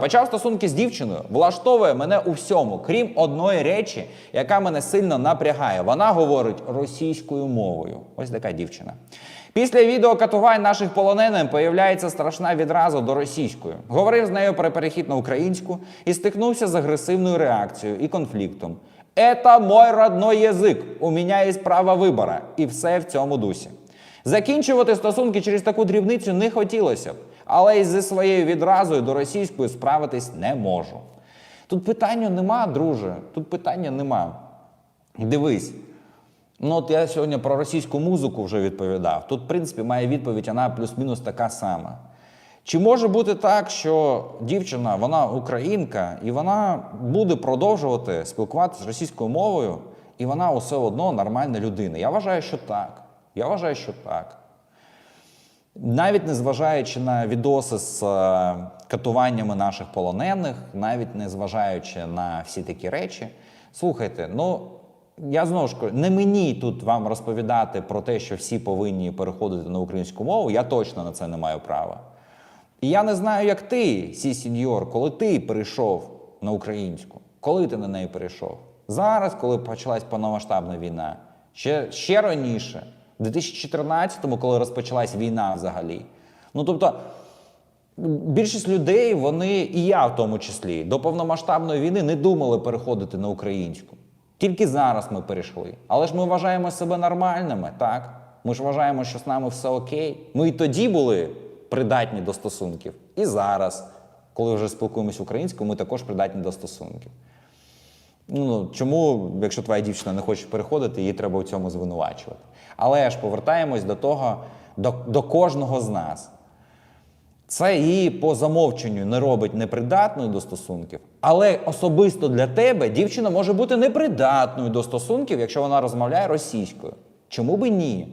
Почав стосунки з дівчиною, влаштовує мене у всьому, крім одної речі, яка мене сильно напрягає. Вона говорить російською мовою. Ось така дівчина. Після відео катувань наших полонених появляється страшна відразу до російської. Говорив з нею про перехід на українську і стикнувся з агресивною реакцією і конфліктом. Это мой родной язик. У мене є право вибору. І все в цьому дусі. Закінчувати стосунки через таку дрібницю не хотілося б, але й зі своєю відразою до російської справитись не можу. Тут питання нема, друже. Тут питання нема. Дивись. Ну, от я сьогодні про російську музику вже відповідав. Тут, в принципі, має відповідь, вона плюс-мінус така сама. Чи може бути так, що дівчина, вона українка, і вона буде продовжувати спілкуватися з російською мовою, і вона усе одно нормальна людина? Я вважаю, що так. Я вважаю, що так. Навіть не зважаючи на відоси з е, катуваннями наших полонених, навіть не зважаючи на всі такі речі, слухайте, ну я знову ж не мені тут вам розповідати про те, що всі повинні переходити на українську мову, я точно на це не маю права. І я не знаю, як ти, сі сіньор, коли ти перейшов на українську, коли ти на неї перейшов? Зараз, коли почалась повномасштабна війна, ще, ще раніше, в 2014-му, коли розпочалась війна взагалі. Ну тобто, більшість людей, вони, і я в тому числі, до повномасштабної війни не думали переходити на українську. Тільки зараз ми перейшли. Але ж ми вважаємо себе нормальними, так? Ми ж вважаємо, що з нами все окей. Ми і тоді були придатні до стосунків. І зараз, коли вже спілкуємось українською, ми також придатні до стосунків. Ну, чому, якщо твоя дівчина не хоче переходити, її треба у цьому звинувачувати. Але ж повертаємось до того, до, до кожного з нас. Це її по замовченню не робить непридатною до стосунків, але особисто для тебе дівчина може бути непридатною до стосунків, якщо вона розмовляє російською. Чому би ні?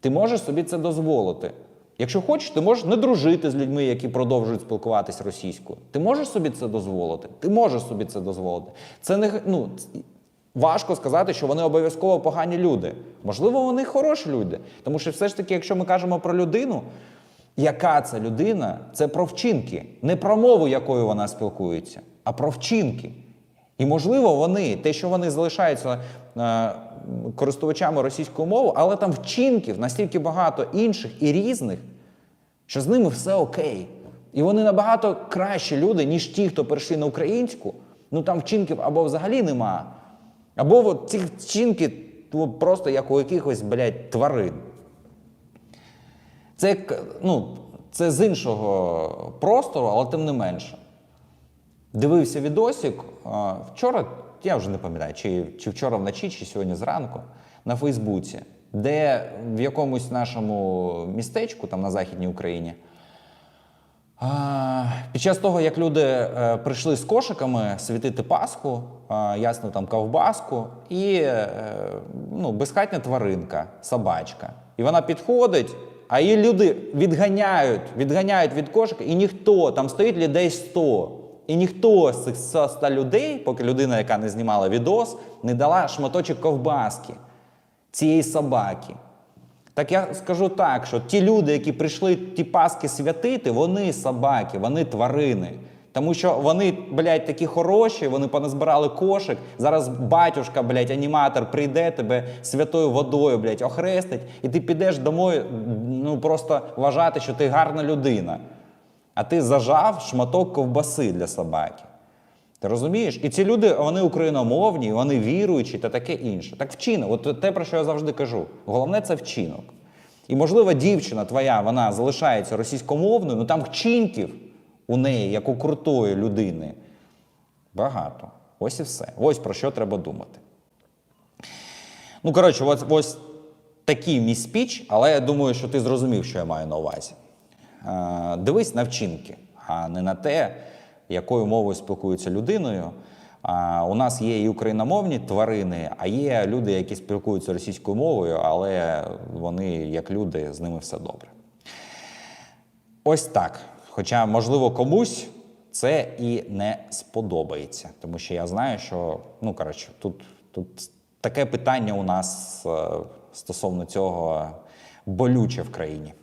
Ти можеш собі це дозволити. Якщо хочеш, ти можеш не дружити з людьми, які продовжують спілкуватись російською. Ти можеш собі це дозволити? Ти можеш собі це дозволити. Це не ну, важко сказати, що вони обов'язково погані люди. Можливо, вони хороші люди. Тому що все ж таки, якщо ми кажемо про людину, яка це людина, це про вчинки, не про мову, якою вона спілкується, а про вчинки. І можливо, вони, те, що вони залишаються е, користувачами російської мови, але там вчинків настільки багато інших і різних, що з ними все окей. І вони набагато кращі люди, ніж ті, хто перейшли на українську. Ну там вчинків або взагалі нема, або от ці вчинки ну, просто як у якихось, блядь, тварин. Це, ну, це з іншого простору, але тим не менше. Дивився відосик вчора, я вже не пам'ятаю, чи, чи вчора вночі, чи сьогодні зранку на Фейсбуці, де в якомусь нашому містечку, там на Західній Україні, під час того, як люди е, прийшли з кошиками світити Пасху, ясно, там ковбаску, і е, ну, безхатня тваринка, собачка. І вона підходить, а її люди відганяють, відганяють від кошика, і ніхто, там стоїть людей 100. І ніхто з цих 100 людей, поки людина, яка не знімала відос, не дала шматочок ковбаски цієї собаки. Так я скажу так, що ті люди, які прийшли ті паски святити, вони собаки, вони тварини. Тому що вони, блядь, такі хороші, вони поназбирали кошик. Зараз батюшка, блядь, аніматор прийде тебе святою водою, блядь, охрестить, і ти підеш домой, ну просто вважати, що ти гарна людина. А ти зажав шматок ковбаси для собаки. Ти розумієш? І ці люди, вони україномовні, вони віруючі та таке інше. Так вчинок, от те, про що я завжди кажу. Головне це вчинок. І, можливо, дівчина твоя, вона залишається російськомовною, ну там вчинків у неї, як у крутої людини, багато. Ось і все. Ось про що треба думати. Ну, коротше, ось, ось такий мій спіч, але я думаю, що ти зрозумів, що я маю на увазі. Е, Дивись на вчинки, а не на те, якою мовою спілкується людиною. А у нас є і україномовні тварини, а є люди, які спілкуються російською мовою, але вони, як люди, з ними все добре. Ось так. Хоча, можливо, комусь це і не сподобається, тому що я знаю, що ну коротше, тут, тут таке питання у нас е, стосовно цього болюче в країні.